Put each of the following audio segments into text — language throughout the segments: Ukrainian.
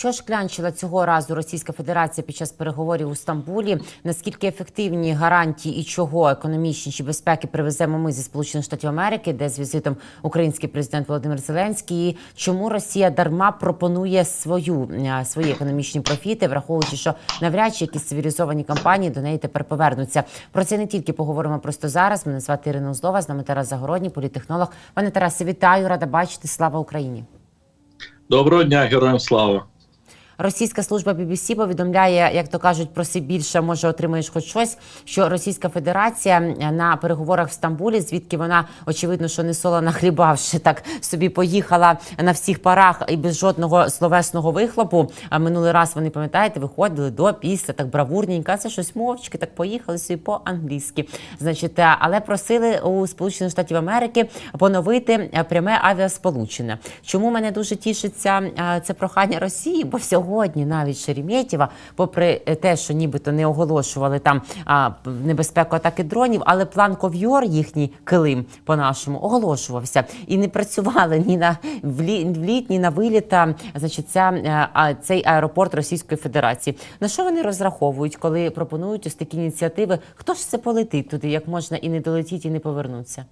Що ж клянчила цього разу Російська Федерація під час переговорів у Стамбулі? Наскільки ефективні гарантії і чого економічні чи безпеки привеземо ми зі Сполучених Штатів Америки, де з візитом український президент Володимир Зеленський? І чому Росія дарма пропонує свою е, свої економічні профіти, враховуючи, що навряд чи якісь цивілізовані компанії до неї тепер повернуться? Про це не тільки поговоримо просто зараз. Мене звати Ірина Узлова, з нами Тарас Загородній, політехнолог. Пане Тарасе, вітаю, рада бачити. Слава Україні. Доброго дня, героям слава. Російська служба BBC повідомляє, як то кажуть, проси більше, може отримаєш хоч щось. Що Російська Федерація на переговорах в Стамбулі, звідки вона очевидно, що не солона хлібавши, так собі поїхала на всіх парах і без жодного словесного вихлопу. А минулий раз вони пам'ятаєте, виходили до після так бравурненько, це щось мовчки, так поїхали собі по-англійськи. Значить, е, але просили у Сполучених Штатів Америки поновити е, пряме авіасполучення. Чому мене дуже тішиться е, це прохання Росії? Бо сьогодні навіть Шереметєва, попри те, що нібито не оголошували там а, небезпеку атаки дронів, але план ков'йор, їхній килим по-нашому, оголошувався і не працювали ні на влі- вліт, ні на виліт. а, Значить, ця, е, а, цей аеропорт Російської Федерації. На що вони розраховують, коли пропонують ось такі ініціативи? Хто ж це полетить туди, як можна і не долетіть, і не повернутися?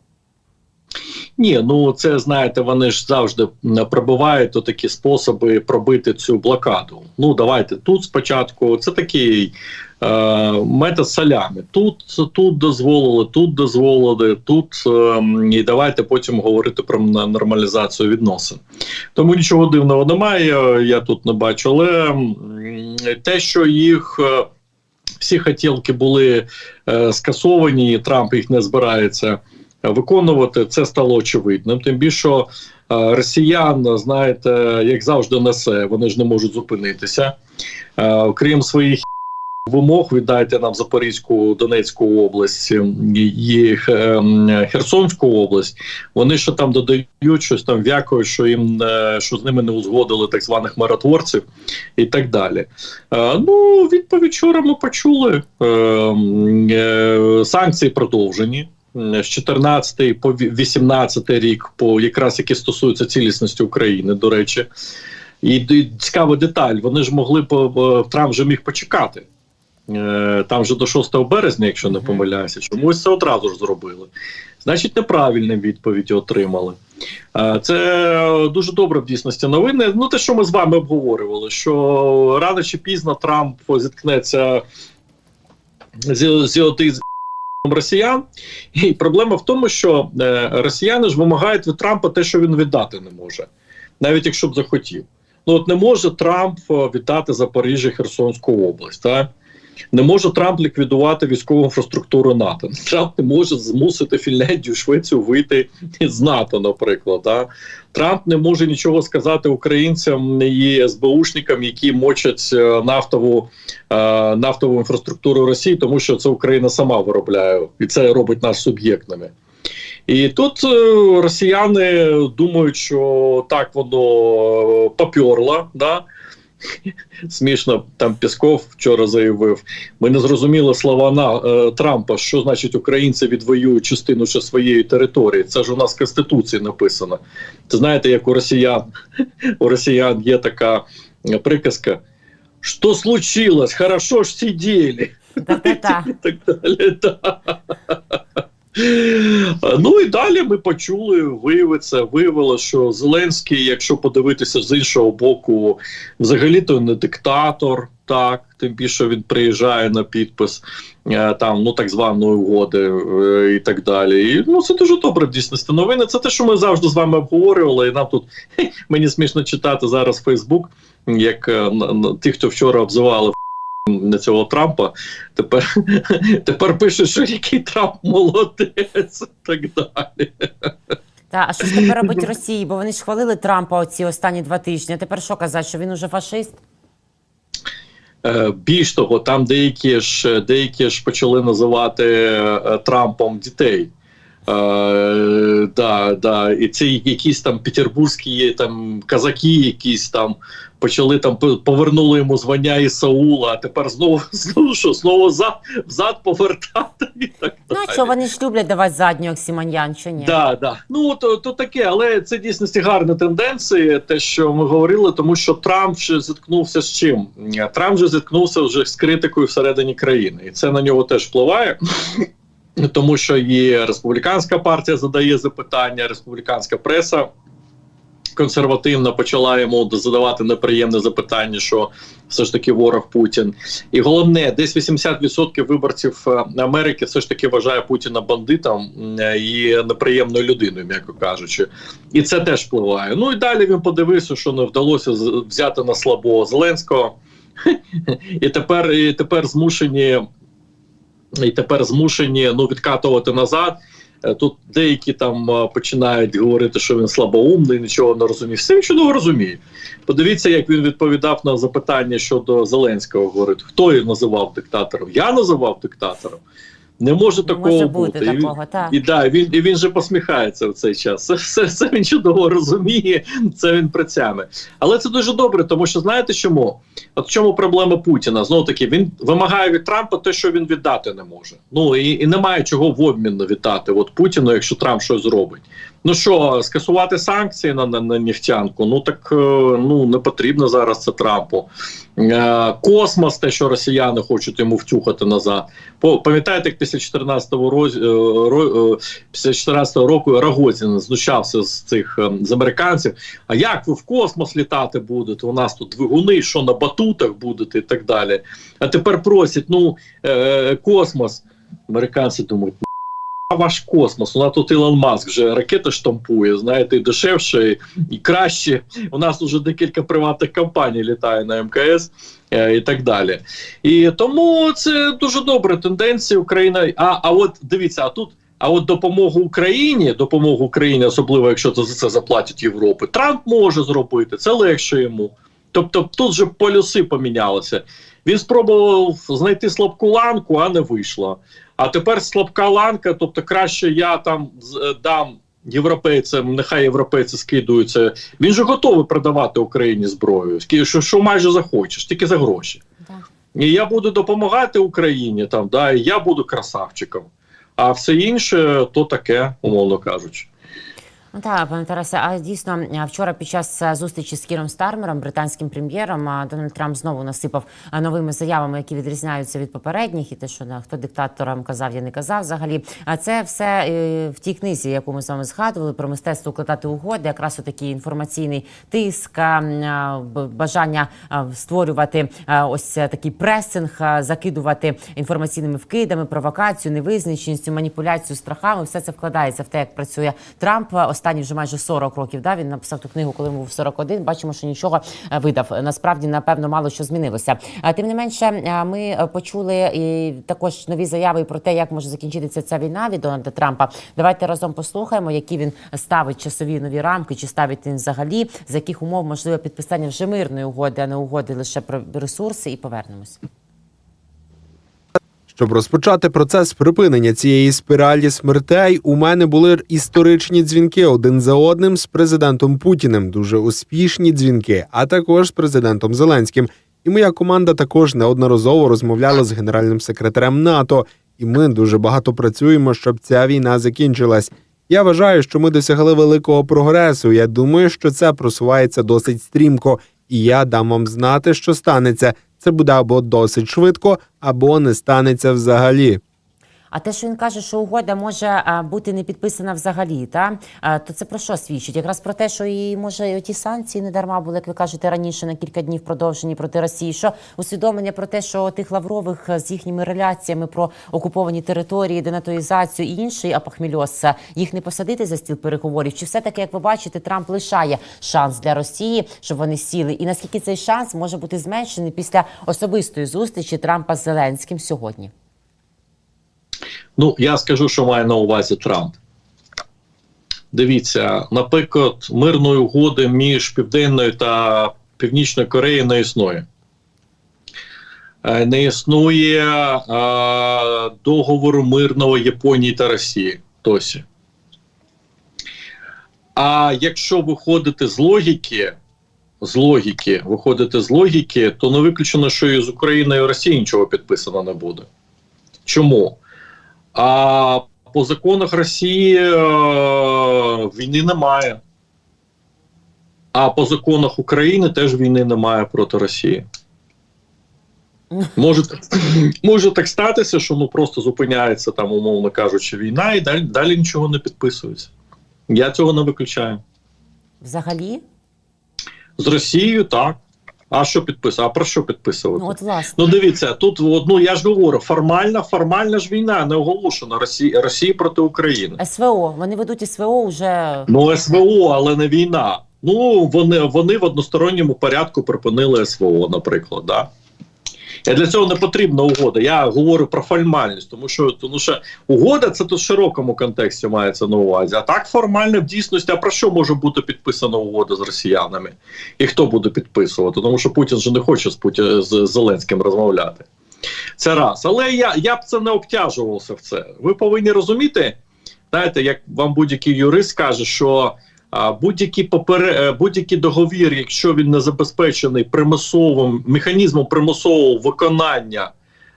Ні, ну це знаєте, вони ж завжди м, пробивають то такі способи пробити цю блокаду. Ну давайте тут спочатку. Це такий е, метод солями. Тут тут дозволили, тут дозволили, тут е, і давайте потім говорити про нормалізацію відносин. Тому нічого дивного немає. Я тут не бачу. Але те, що їх. е, Всі хотілки були е, скасовані, Трамп їх не збирається виконувати. Це стало очевидним. Тим більше е, росіян, знаєте, як завжди несе, вони ж не можуть зупинитися. Е, Окрім своїх вимог, віддайте нам Запорізьку, Донецьку область і е, Херсонську область. Вони ще там додають щось там вякою, що їм що з ними не узгодили так званих миротворців і так далі. Ну, відповідь вчора ми почули. Санкції продовжені. М, З 14 по 18 рік, по якраз які стосуються цілісності України, до речі. І, і цікава деталь: вони ж могли по Трамп вже міг почекати. Е, Там вже до 6 березня, якщо не помиляюся, чомусь це одразу ж зробили. Значить, неправильні відповіді отримали. Е, Це дуже добре в дійсності новини. Ну, те, що ми з вами обговорювали, що рано чи пізно Трамп зіткнеться з, з аутизмом росіян. І проблема в тому, що е, росіяни ж вимагають від Трампа те, що він віддати не може, навіть якщо б захотів. Ну от не може Трамп е, віддати Запоріжжя Херсонську область. Так? Не може Трамп ліквідувати військову інфраструктуру НАТО. Трамп не може змусити Фінляндію, Швецію вийти з НАТО, наприклад. Да? Трамп не може нічого сказати українцям і СБУшникам, які мочать е, нафтову, е, нафтову інфраструктуру Росії, тому що це Україна сама виробляє, і це робить нас суб'єктними. І тут е, росіяни думають, що так воно поперло, да? Смішно, там Пісков вчора заявив. Ми не зрозуміли слова на е, Трампа, що значить українці відвоюють частину ще своєї території. Це ж у нас в Конституції написано. Це знаєте, як у росіян у росіян є така приказка. Що случилось? Хорошо ж сиділи. Та-та-та. І так далі. Да. Ну і далі ми почули, виявиться, виявилося, що Зеленський, якщо подивитися з іншого боку, взагалі то не диктатор, так, тим більше він приїжджає на підпис е, там ну так званої угоди е, і так далі. І ну це дуже добре в дійсності. Новини це те, що ми завжди з вами обговорювали. І нам тут мені смішно читати зараз Фейсбук, як е, ті, хто вчора обзивали на цього Трампа, тепер, тепер пише, що який Трамп молодець, і так далі. Та а що ж тепер робить Росії? Бо вони ж хвалили Трампа оці останні два тижні. А тепер що казати, що він уже фашист? Е, Більш того, там деякі ж деякі ж почали називати е, Трампом дітей. Е, да, да. І ці якісь там петербурзькі там казаки, якісь там почали там повернули йому звання із Саула, а тепер знову знову що знову за взад повертати і так Ну далі. а що вони ж люблять давати задню Оксіманьян, чи ні? Да, да. Ну то, то таке, але це дійсності гарна тенденція, те, що ми говорили, тому що Трамп вже зіткнувся з чим? Трамп вже зіткнувся вже з критикою всередині країни, і це на нього теж впливає. Тому що і республіканська партія задає запитання, республіканська преса консервативна почала йому задавати неприємне запитання, що все ж таки ворог Путін. І головне, десь 80% виборців е, Америки все ж таки вважає Путіна бандитом е, і неприємною людиною, м'яко кажучи. І це теж впливає. Ну і далі він подивився, що не вдалося взяти на слабого Зеленського. І тепер, і тепер змушені. І тепер змушені ну відкатувати назад. Е, Тут деякі там е, починають говорити, що він слабоумний, нічого не розуміє. Все він чудово розуміє. Подивіться, як він відповідав на запитання щодо Зеленського. Говорить, хто його називав диктатором? Я називав диктатором. Не може Не такого може бути І він- такого, так. і да, він і він же посміхається в цей час. Це все це він чудово розуміє. Це він працями. Але це дуже добре, тому що знаєте чому? От в чому проблема Путіна? Знову таки, він вимагає від Трампа те, що він віддати не може. Ну і, і немає чого в обмін віддати. От Путіну, якщо Трамп щось зробить. Ну що, скасувати санкції на, на, на нефтянку? Ну так е, ну не потрібно зараз це Трампу. Е, Космос, те, що росіяни хочуть йому втюхати назад. Пам'ятаєте, як після 14-го роз, е, е, після 14-го року Рогозін знущався з цих е, з американців. А як ви в космос літати будете? У нас тут двигуни, що на батутах будете і так далі. А тепер просять, ну космос. Американці думають. «А Ваш космос, у нас тут Ілон Маск вже ракети штампує, знаєте, і дешевше, і краще. У нас вже декілька приватних компаній літає на МКС е, і так далі. І тому це дуже добра тенденція. Україна. А, а от дивіться, а тут. А от допомогу Україні, допомогу Україні, особливо якщо це за це заплатять Європи, Трамп може зробити це легше йому. Тобто тут же полюси помінялися. Він спробував знайти слабку ланку, а не вийшло. А тепер слабка ланка, тобто краще я там е, дам європейцям, нехай європейці скидуються. Він же готовий продавати Україні зброю, що, що майже захочеш, тільки за гроші. Так. І я буду допомагати Україні, там, да, і я буду красавчиком. А все інше то таке, умовно кажучи. Ну так, пане Тарасе, а дійсно вчора під час зустрічі з Кіром Стармером, британським прем'єром, а, Дональд Трамп знову насипав новими заявами, які відрізняються від попередніх, і те, що хто диктаторам казав, я не казав взагалі. А це все е, в тій книзі, яку ми з вами згадували про мистецтво укладати угоди, якраз отакий інформаційний тиск, бажання створювати ось е, такий пресинг, закидувати інформаційними вкидами, провокацію, невизначеністю, маніпуляцію страхами. Все це вкладається в те, як працює Трамп. Останні вже майже 40 років. Да, він написав ту книгу, коли йому був 41. Бачимо, що нічого е, видав. Насправді, напевно, мало що змінилося. А тим не менше, е, ми е, почули і також нові заяви про те, як може закінчитися ця війна від Дональда Трампа. Давайте разом послухаємо, які він ставить часові нові рамки, чи ставить він взагалі, з яких умов можливе підписання вже мирної угоди, а не угоди лише про ресурси, і повернемось. Щоб розпочати процес припинення цієї спіралі смертей, у мене були історичні дзвінки один за одним з президентом Путіним, дуже успішні дзвінки, а також з президентом Зеленським. І моя команда також неодноразово розмовляла з генеральним секретарем НАТО, і ми дуже багато працюємо, щоб ця війна закінчилась. Я вважаю, що ми досягли великого прогресу. Я думаю, що це просувається досить стрімко, і я дам вам знати, що станеться. Це буде або досить швидко, або не станеться взагалі. А те, що він каже, що угода може бути не підписана взагалі, та то це про що свідчить? Якраз про те, що і може ті санкції не дарма були, як ви кажете, раніше на кілька днів продовжені проти Росії. Що усвідомлення про те, що тих лаврових з їхніми реляціями про окуповані території, денатоїзацію і інший апахмільоз, а, їх не посадити за стіл переговорів? Чи все таки, як ви бачите, Трамп лишає шанс для Росії, щоб вони сіли? І наскільки цей шанс може бути зменшений після особистої зустрічі Трампа з Зеленським сьогодні? Ну, я скажу, що має на увазі Трамп. Дивіться, наприклад, мирної угоди між Південною та Північною Кореєю не існує. Е, Не існує е, договору мирного Японії та Росії досі. А якщо виходити з логіки, з логіки, виходити з логіки, то не виключено, що і з Україною і Росією нічого підписано не буде. Чому? А по законах Росії е, війни немає. А по законах України теж війни немає проти Росії. Може, може так статися, що ну просто зупиняється там, умовно кажучи, війна, і далі, далі нічого не підписується. Я цього не виключаю. Взагалі? З Росією так. А що підписувати? А про що підписувати? Ну, от власне. Ну, дивіться, тут ну, я ж говорю, формальна, формальна ж війна не оголошена Росії, Росії проти України. СВО. Вони ведуть СВО вже. Ну, СВО, але не війна. Ну, вони, вони в односторонньому порядку припинили СВО, наприклад. Да? Для цього не потрібна угода. Я говорю про формальність, тому що, тому що угода це тут в широкому контексті мається на увазі. А так формально в дійсності, а про що може бути підписана угода з росіянами? І хто буде підписувати? Тому що Путін же не хоче з, Путі... з Зеленським розмовляти. Це раз. Але я, я б це не обтяжувався в це. Ви повинні розуміти, знаєте, як вам будь-який юрист каже, що а, будь-який попере... е, будь-який договір, якщо він не забезпечений примусовим механізмом примусового виконання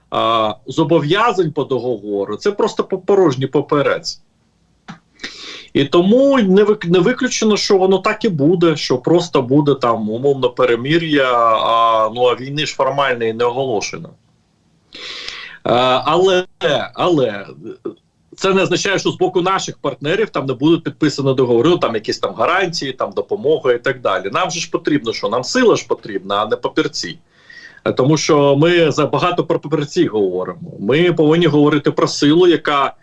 а, зобов'язань по договору, це просто порожній поперець. І тому не не виключено, що воно так і буде, що просто буде там умовно перемір'я, а, ну а війни ж формальної не оголошено. Е, але, але це не означає, що з боку наших партнерів там не будуть підписані договори, там якісь там гарантії, там допомога і так далі. Нам же ж потрібно, що нам сила ж потрібна, а не папірці. Е, Тому що ми забагато про папірці говоримо. Ми повинні говорити про силу, яка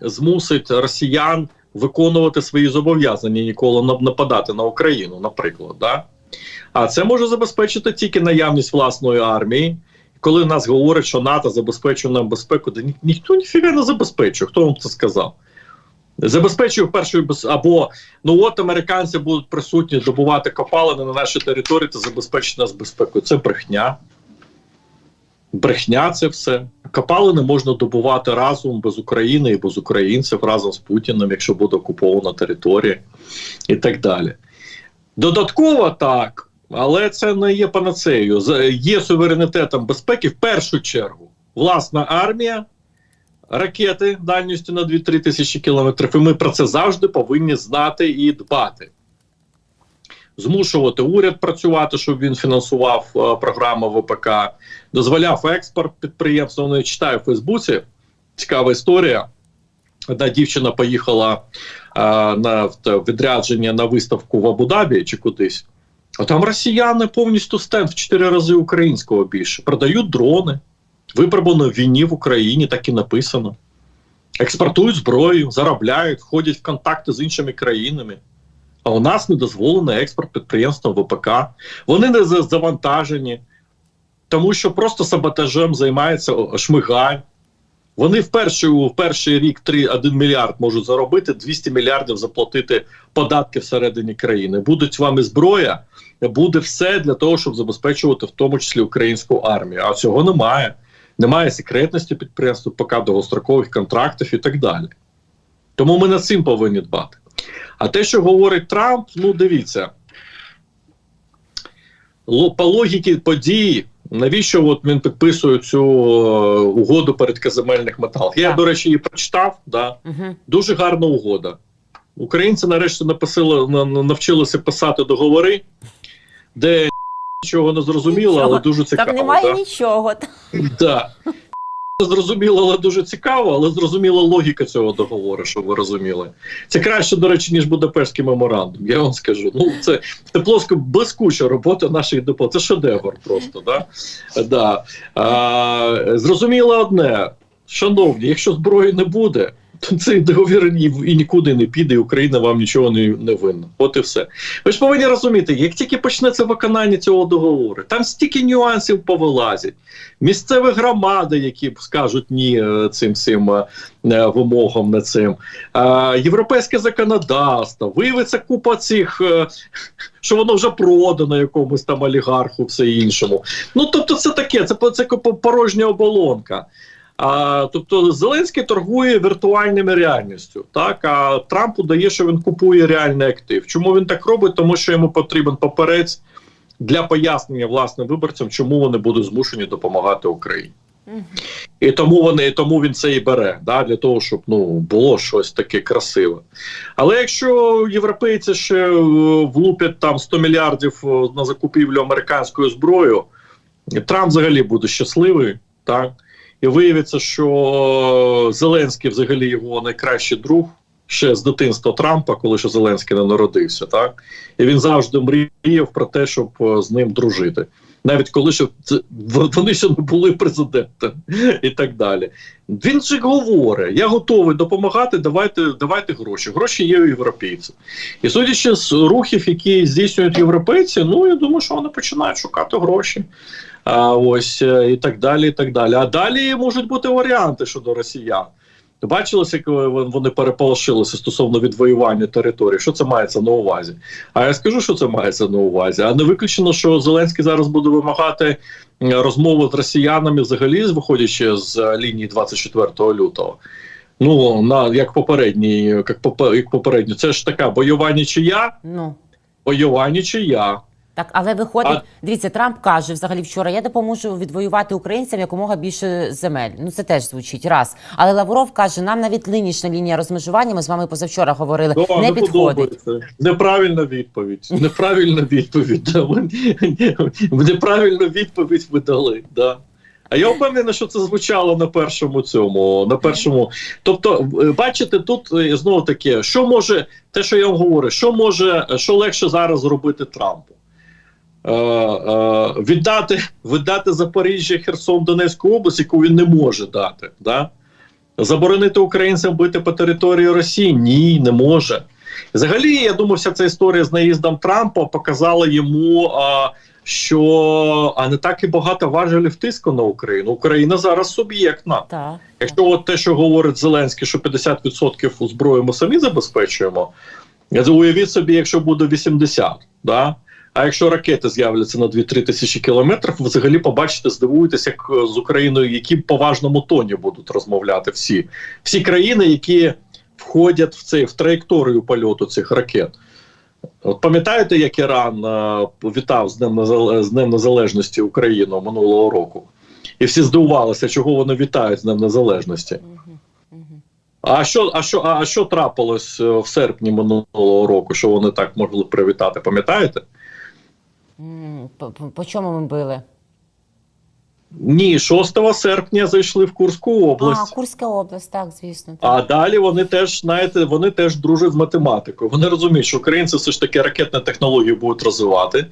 змусить росіян виконувати свої зобов'язання ніколи нападати на Україну, наприклад. Да? А це може забезпечити тільки наявність власної армії. Коли нас говорять, що НАТО забезпечує нам безпеку, то ні, ніхто ніфіга не забезпечує. Хто вам це сказав? Забезпечує першою без або ну от американці будуть присутні добувати копалини на нашій території та забезпечити нас безпекою. Це брехня. Брехня це все. Копалини можна добувати разом без України і без українців разом з Путіним, якщо буде окупована територія і так далі. Додатково так, але це не є панацеєю. Є суверенітетом безпеки в першу чергу власна армія, ракети дальністю на 2-3 тисячі кілометрів. І ми про це завжди повинні знати і дбати. Змушувати уряд працювати, щоб він фінансував е, програму ВПК, дозволяв експорт підприємств. Ну, я читаю в Фейсбуці. Цікава історія. Одна дівчина поїхала е, на відрядження на виставку в Абу-Дабі чи кудись. А там росіяни повністю стенд в 4 рази українського більше. Продають дрони, випробувано в війні в Україні, так і написано. Експортують зброю, заробляють, входять в контакти з іншими країнами. А у нас не дозволений експорт підприємствам ВПК. Вони не завантажені, тому що просто саботажем займається о, Шмигаль. Вони в перший, в перший рік 3, 1 мільярд можуть заробити, 200 мільярдів заплатити податки всередині країни. Буде з вами зброя, буде все для того, щоб забезпечувати в тому числі українську армію. А цього немає. Немає секретності підприємств, поки довгострокових контрактів і так далі. Тому ми над цим повинні дбати. А те, що говорить Трамп, ну дивіться. По логіки подій, навіщо от він підписує цю е, угоду передказемельних металів? Я, Так. до речі, її прочитав. Да. Угу. Дуже гарна угода. Українці нарешті написали, на- на- навчилися писати договори, де нічого не зрозуміло, але дуже цікаво. Там немає да? нічого. Да. Зрозуміло, але дуже цікаво, але зрозуміла логіка цього договору, щоб ви розуміли. Це краще, до речі, ніж Будапештський меморандум. Я вам скажу. Ну, це, це плоско блискуча робота наших депо. Це шедевр просто. Да? Да. А, зрозуміло одне, шановні, якщо зброї не буде, цей договір і нікуди не піде, і Україна вам нічого не, не винна. От і все. Ви ж повинні розуміти, як тільки почнеться виконання цього договору, там стільки нюансів повилазять. Місцеві громади, які скажуть ні е, цим всім е, е, вимогам на цим, європейське законодавство, виявиться купа цих, що воно вже продано якомусь там олігарху, все іншому. Ну тобто, це таке, це, це порожня оболонка. А, тобто Зеленський торгує віртуальними реальністю, так а Трамп удає, що він купує реальний актив. Чому він так робить? Тому що йому потрібен паперець для пояснення власне виборцям, чому вони будуть змушені допомагати Україні. І тому вони, тому він це і бере, да, для того, щоб ну було щось таке красиве. Але якщо європейці ще е, влупять там 100 мільярдів е, на закупівлю американської зброї, Трамп взагалі буде щасливий, так і виявиться, що Зеленський взагалі його найкращий друг ще з дитинства Трампа, коли ще Зеленський не народився, так і він завжди мріяв про те, щоб е, з ним дружити. Навіть коли ще вони ще не були президентом і так далі. Він же говорить: я готовий допомагати. Давайте, давайте гроші. Гроші є у європейців. І судячи з рухів, які здійснюють європейці, ну я думаю, що вони починають шукати гроші. А ось е, і так далі. і так далі. А далі можуть бути варіанти щодо росіян. Бачилося, як вони переполошилися стосовно відвоювання території. Що це мається на увазі? А я скажу, що це мається на увазі. А не виключено, що Зеленський зараз буде вимагати е, розмови з росіянами, взагалі, виходячи з е, лінії 24 лютого. Ну на як попередній, як попе- як попередньо, це ж така бойова нічия, Ну бойова нічия. Так, але виходить, А- дивіться, Трамп каже взагалі вчора: я допоможу відвоювати українцям якомога більше земель. Ну це теж звучить раз. Але Лавров каже, нам навіть нинішня лінія розмежування. Ми з вами позавчора говорили, Да, не підходить. Неправильна відповідь. Неправильна відповідь. Да. Ви- Неправильну відповідь ви дали. Да. А я впевнений, що це звучало на першому цьому. На першому. Тобто, е, бачите, тут е, знову таке, що може, те, що я вам говорю, що може, що легше зараз зробити Трампу? Е, е, віддати, віддати Запоріжжя, Херсон, Донецьку область, яку він не може дати. Да? Заборонити українцям бити по території Росії? Ні, не може. Взагалі, я думаю, вся ця історія з наїздом Трампа показала йому, а, що а не так і багато важелів тиску на Україну. Україна зараз суб'єктна. Так. Якщо от те, що говорить Зеленський, що 50% у зброї ми самі забезпечуємо, уявіть собі, якщо буде 80, да? А якщо ракети з'являться на 2-3 тисячі кілометрів, взагалі побачите, здивуєтесь, як е, з Україною, які по важному тоні будуть розмовляти всі, всі країни, які входять в цей в траєкторію польоту цих ракет. От пам'ятаєте, як Іран е, вітав з Днем, з Днем Незалежності Україну минулого року? І всі здивувалися, чого вони вітають з Днем Незалежності. А що, а що, а що трапилось е, в серпні минулого року, що вони так могли привітати? Пам'ятаєте? По, по, по чому ми били? Ні, 6 серпня зайшли в Курську область. А, Курська область, так, звісно. А далі вони теж, знаєте, вони теж дружать з математикою. Вони розуміють, що українці все ж таки ракетні технології будуть розвивати.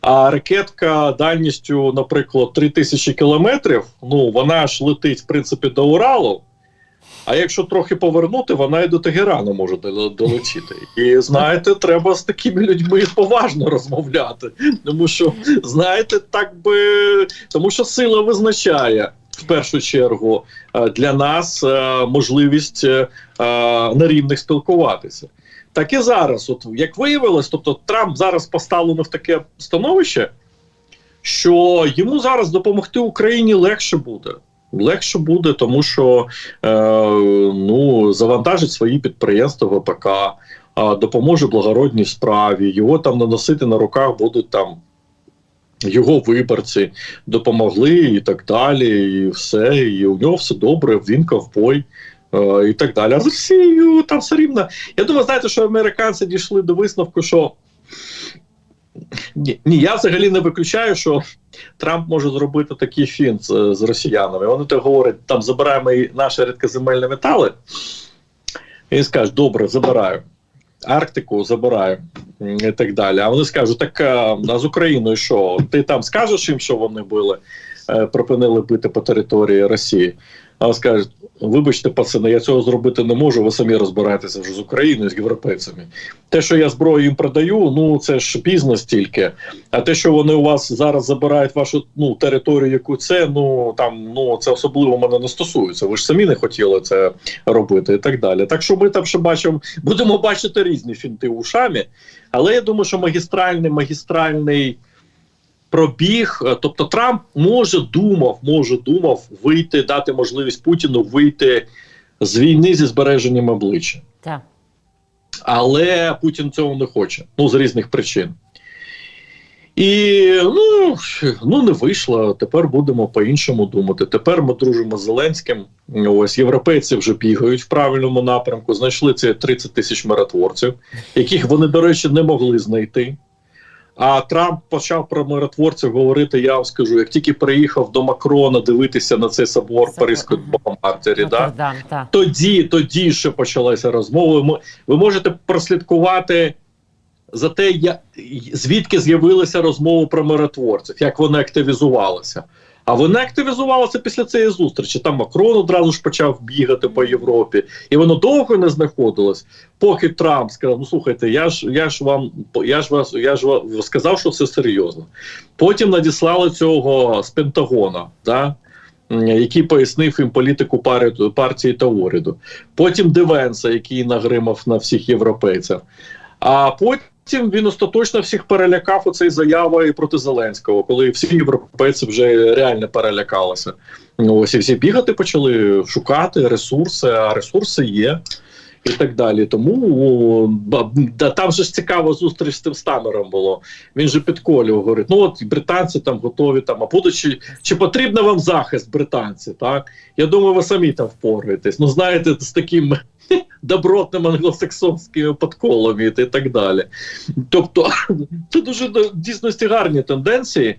А ракетка дальністю, наприклад, 3000 кілометрів, ну вона ж летить, в принципі, до Уралу. А якщо трохи повернути, вона і до Тегерану може дол- долетіти. І знаєте, треба з такими людьми поважно розмовляти. Тому що, знаєте, так би тому що сила визначає в першу чергу е, для нас е, можливість е, на рівних спілкуватися. Так і зараз, от як виявилось, тобто Трамп зараз поставлено в таке становище, що йому зараз допомогти Україні легше буде. Легше буде, тому що е, ну, завантажить свої підприємства ВПК, е, допоможе благородній справі, його там наносити на руках будуть там його виборці, допомогли і так далі, і все, і у нього все добре, він ковбой. е, І так далі. А з Росією там все рівно. Я думаю, знаєте, що американці дійшли до висновку, що ні, ні, я взагалі не виключаю, що Трамп може зробити такий фінт з, з росіянами. Вони так говорять, там забираємо і наші рідкоземельні метали. І він скаже, добре, забираю. Арктику забираю і так далі. А вони скажуть, так а, а з Україною що? Ти там скажеш їм, що вони били, е, припинили бити по території Росії. А вони скажуть, вибачте, пацани, я цього зробити не можу, ви самі розбираєтеся вже з Україною, з європейцями. Те, що я зброю їм продаю, ну це ж бізнес тільки. А те, що вони у вас зараз забирають вашу ну, територію, яку це, ну там ну це особливо мене не стосується. Ви ж самі не хотіли це робити і так далі. Так що ми там ще бачимо, будемо бачити різні фінти ушами. Але я думаю, що магістральний магістральний пробіг. е, Тобто Трамп може думав, може думав вийти, дати можливість Путіну вийти з війни зі збереженням обличчя. Так. Але Путін цього не хоче. Ну, з різних причин. І ну, ну не вийшло. Тепер будемо по-іншому думати. Тепер ми дружимо з Зеленським. Ось європейці вже бігають в правильному напрямку. Знайшли ці 30 тисяч миротворців, яких вони, до речі, не могли знайти. А Трамп почав про миротворців говорити. Я вам скажу, як тільки приїхав до Макрона дивитися на цей собор Паризької матері, да? Тоді, тоді ще почалася розмови. Ми- Ви можете прослідкувати за те, я, звідки з'явилася розмова про миротворців, як вони активізувалися. А вони активізувалися після цієї зустрічі. Там Макрон одразу ж почав бігати по Європі, і воно довго не знаходилось, поки Трамп сказав: ну слухайте, я ж я ж вам я ж вас, я ж вам сказав, що це серйозно. Потім надіслали цього з Пентагона, да? який пояснив їм політику пари- партії та уряду. Потім Девенса, який нагримав на всіх європейців. А потім він остаточно всіх перелякав оцей заявою проти Зеленського, коли всі європейці вже реально перелякалися. Ну, Ось і всі бігати почали шукати ресурси, а ресурси є. І так далі. Тому да, там же ж цікава зустріч з тим Стамером було. Він же підколював, говорить: ну от британці там готові там, а будуть чи, чи потрібен вам захист, британці? Так я думаю, ви самі там впораєтесь. Ну знаєте, з таким добротним англосаксонським подколом і так далі. Тобто, це дуже в дійсності гарні тенденції.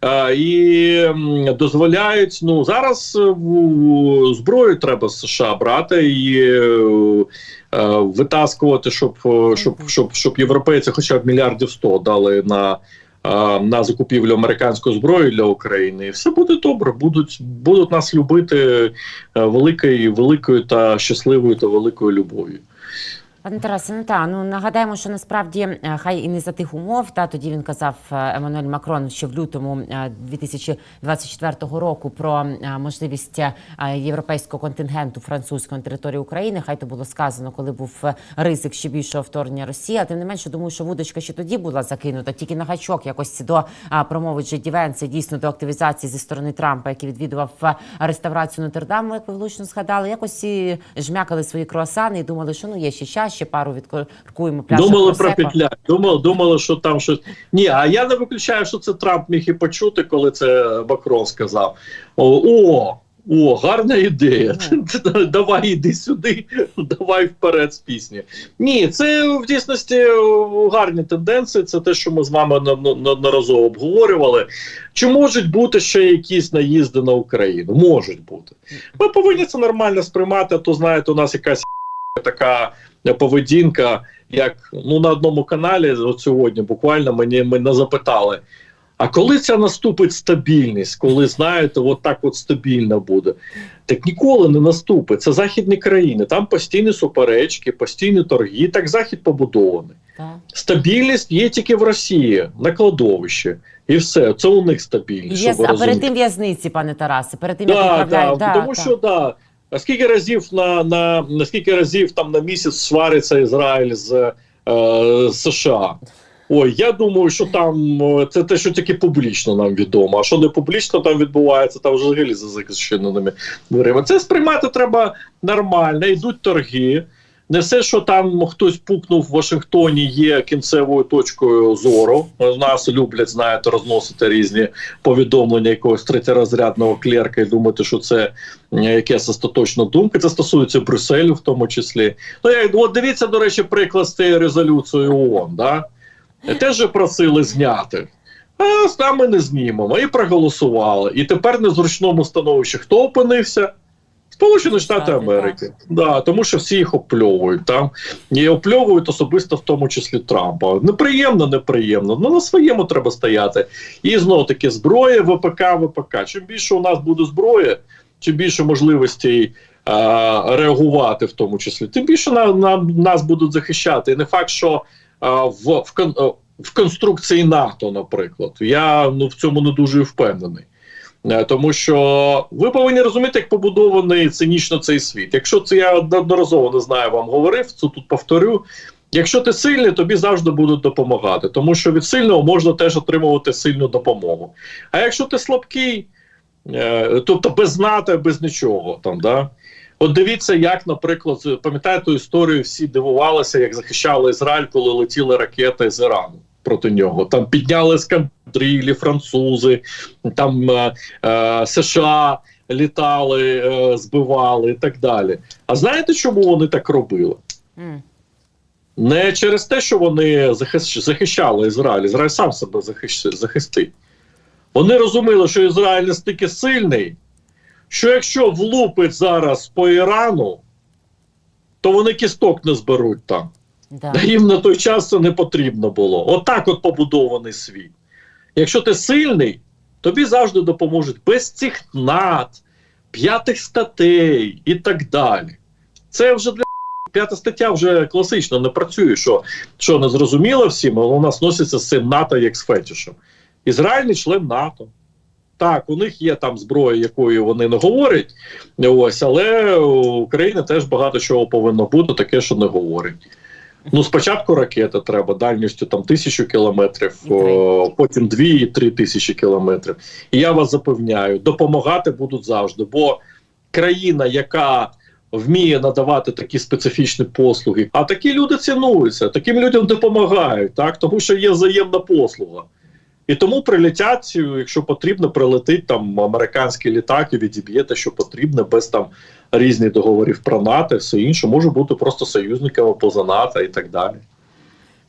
А, і дозволяють ну зараз е, в- зброю треба з США брати і е, е, витаскувати, щоб, щоб, щоб, щоб європейці хоча б мільярдів сто дали на, на закупівлю американської зброї для України. І все буде добре. Будуть, будуть нас любити е, великою, великою та щасливою та великою любов'ю. Пане Тарасе, ну та ну нагадаємо, що насправді е, хай і не за тих умов. Та тоді він казав е, Еммануель Макрон ще в лютому е, 2024 року про е, можливість е, європейського контингенту французького на території України. Хай то було сказано, коли був е, ризик ще більшого вторгнення Росії. А тим не менше, думаю, що вудочка ще тоді була закинута, тільки на гачок якось до промови Джеді Венса, дійсно до активізації зі сторони Трампа, який відвідував е, реставрацію Нотр-Даму, як ви влучно згадали. Якось і жмякали свої круасани і думали, що ну є ще час, ще пару відкоркуємо Думали про петля. Думали, думали, що там щось. Ні, а я не виключаю, що це Трамп міг і почути, коли це Макрон сказав. О, о, о гарна ідея. давай іди сюди, давай вперед з пісні. Ні, це в дійсності гарні тенденції. Це те, що ми з вами неодноразово обговорювали. Чи можуть бути ще якісь наїзди на Україну? Можуть бути. Ми повинні це нормально сприймати, а то знаєте, у нас якась така поведінка, як ну на одному каналі, от сьогодні буквально мені мене запитали. А коли ця наступить стабільність, коли знаєте, от так от стабільно буде, так ніколи не наступить. Це західні країни, там постійні суперечки, постійні торги. Так захід побудований. Так. Стабільність є тільки в Росії на кладовищі, і все. Це у них стабільність. ви а перед тим в'язниці, пане Тарасе, перед тим як Да, відправляють. да, тому що да. А скільки разів на, на, на скільки разів там на місяць свариться Ізраїль з е, США? Ой, я думаю, що там е, це те, що тільки публічно нам відомо. А що не публічно там відбувається, там взагалі за захищеними дверима. Це сприймати треба нормально, йдуть торги. Не все, що там хтось пукнув в Вашингтоні, є кінцевою точкою зору. Нас люблять, знаєте, розносити різні повідомлення якогось третєрозрядного клерка і думати, що це якась остаточна думка. Це стосується Брюсселю, в тому числі. Ну як от дивіться, до речі, приклад з тією резолюцією ООН. Да? Теж просили зняти. А з нами не знімемо. І проголосували. І тепер на зручному становищі хто опинився? Сполучені Штати Америки. Да, тому що всі їх опльовують там. І опльовують особисто в тому числі Трампа. Неприємно, неприємно. Ну на своєму треба стояти. І знову таки зброя, ВПК, ВПК. Чим більше у нас буде зброї, чим більше можливостей а, реагувати, в тому числі, тим більше на, на нас будуть захищати. І не факт, що а, в, в, в конструкції НАТО, наприклад, я ну в цьому не дуже впевнений. Е, Тому що ви повинні розуміти, як побудований цинічно цей світ. Якщо це я неодноразово не знаю, вам говорив, це тут повторю. Якщо ти сильний, тобі завжди будуть допомагати, тому що від сильного можна теж отримувати сильну допомогу. А якщо ти слабкий, е, тобто без НАТО, без нічого там, да. От дивіться, як, наприклад, пам'ятаєте історію, всі дивувалися, як захищали Ізраїль, коли летіли ракети з Ірану проти нього. Там підняли ескадрилі, французи, там е, е, США літали, е, збивали і так далі. А знаєте, чому вони так робили? М. Не через те, що вони захищ- захищали Ізраїль, Ізраїль сам себе захистить. Вони розуміли, що Ізраїль настільки сильний, що якщо влупить зараз по Ірану, то вони кісток не зберуть там. Да. Їм на той час це не потрібно було. Отак от побудований світ. Якщо ти сильний, тобі завжди допоможуть без цих над, п'ятих статей і так далі. Це вже для п'ята стаття вже класично не працює, що, що не зрозуміло всім, але нас носиться з цим НАТО як з фетішем. Ізраїль член НАТО. Так, у них є там зброя, якою вони не говорять, ось, але у України теж багато чого повинно бути, таке, що не говорить. Ну, спочатку ракета треба дальністю там тисячу кілометрів, о, потім дві і три тисячі кілометрів. І я вас запевняю, допомагати будуть завжди. Бо країна, яка вміє надавати такі специфічні послуги, а такі люди цінуються, таким людям допомагають, так тому що є взаємна послуга. І тому прилетять, якщо потрібно, прилетить там американський літак і відіб'є те, що потрібно, без там різних договорів про НАТО, і все інше, може бути просто союзниками поза НАТО і так далі.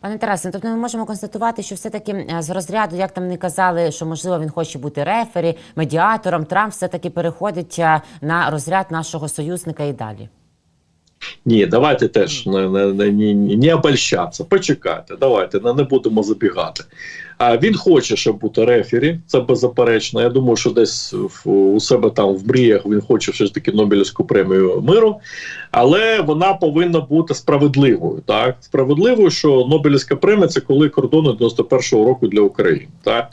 Пане Тарасе, тобто ми можемо констатувати, що все-таки е, з розряду, як там не казали, що можливо він хоче бути рефері, медіатором, Трамп все-таки переходить е, на розряд нашого союзника і далі. Ні, давайте теж не, не, не, не, обольщатися. Почекайте, давайте не, не будемо забігати. А він хоче, щоб бути рефері, це беззаперечно. Я думаю, що десь у себе там в мріях він хоче все ж таки Нобелівську премію миру, але вона повинна бути справедливою. Так, справедливою, що Нобелівська премія це коли кордони 91-го року для України. Так.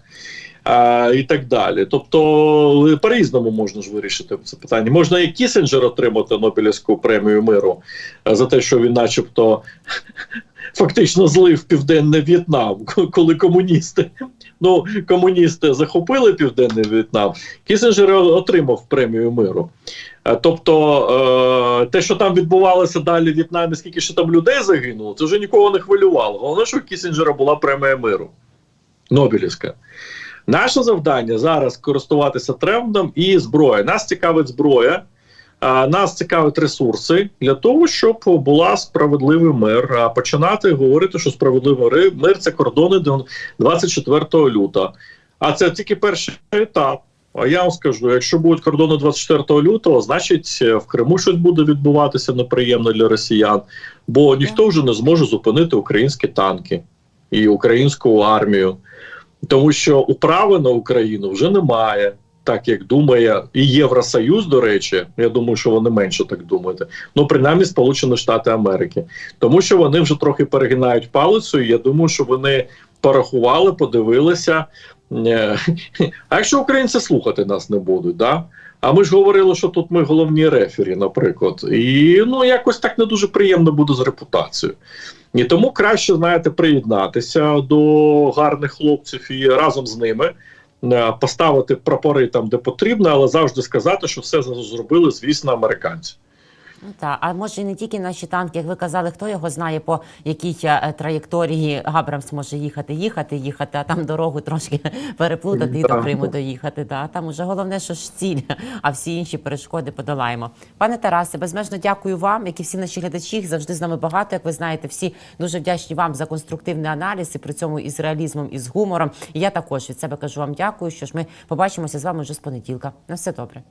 А, і так далі. Тобто по-різному можна ж вирішити це питання. Можна і Кісінджер отримати Нобелівську премію миру е, за те, що він, начебто, фактично злив південний В'єтнам, коли комуністи. Ну, комуністи захопили південний В'єтнам. Кісінджер отримав премію миру. Е, Тобто, е, те, що там відбувалося далі в В'єтнамі, скільки ще там людей загинуло, це вже нікого не хвилювало. Головне, що у Кісінджера була премія миру. Нобелівська. Наше завдання зараз користуватися трендом і зброя. Нас цікавить зброя, нас цікавить ресурси для того, щоб була справедливий мир. А починати говорити, що справедливий мир це кордони до 24 лютого. А це тільки перший етап. А я вам скажу: якщо будуть кордони 24 лютого, значить е, в Криму щось буде відбуватися неприємно для росіян, бо ніхто вже не зможе зупинити українські танки і українську армію тому що управи на Україну вже немає, так як думає і Євросоюз. До речі, я думаю, що вони менше так думають. Ну принаймні Сполучені Штати Америки, тому що вони вже трохи перегинають палицю. Я думаю, що вони порахували, подивилися. Е, А якщо українці слухати нас не будуть, да? А ми ж говорили, що тут ми головні рефері, наприклад, і ну якось так не дуже приємно буде з репутацією. І тому краще, знаєте, приєднатися до гарних хлопців і разом з ними поставити прапори там, де потрібно, але завжди сказати, що все зробили, звісно, американці. Ну так, а може і не тільки наші танки, як ви казали, хто його знає, по якій е, траєкторії Габрамс може їхати, їхати, їхати, а там дорогу трошки переплутати і до Так. Криму доїхати. Да. Там уже головне, що ж ціль, а всі інші перешкоди подолаємо. Пане Тарасе, безмежно дякую вам, як і всі наші глядачі. їх Завжди з нами багато. Як ви знаєте, всі дуже вдячні вам за конструктивний аналіз і при цьому із реалізмом, і з гумором. І я також від себе кажу вам дякую. Що ж ми побачимося з вами вже з понеділка. На все добре.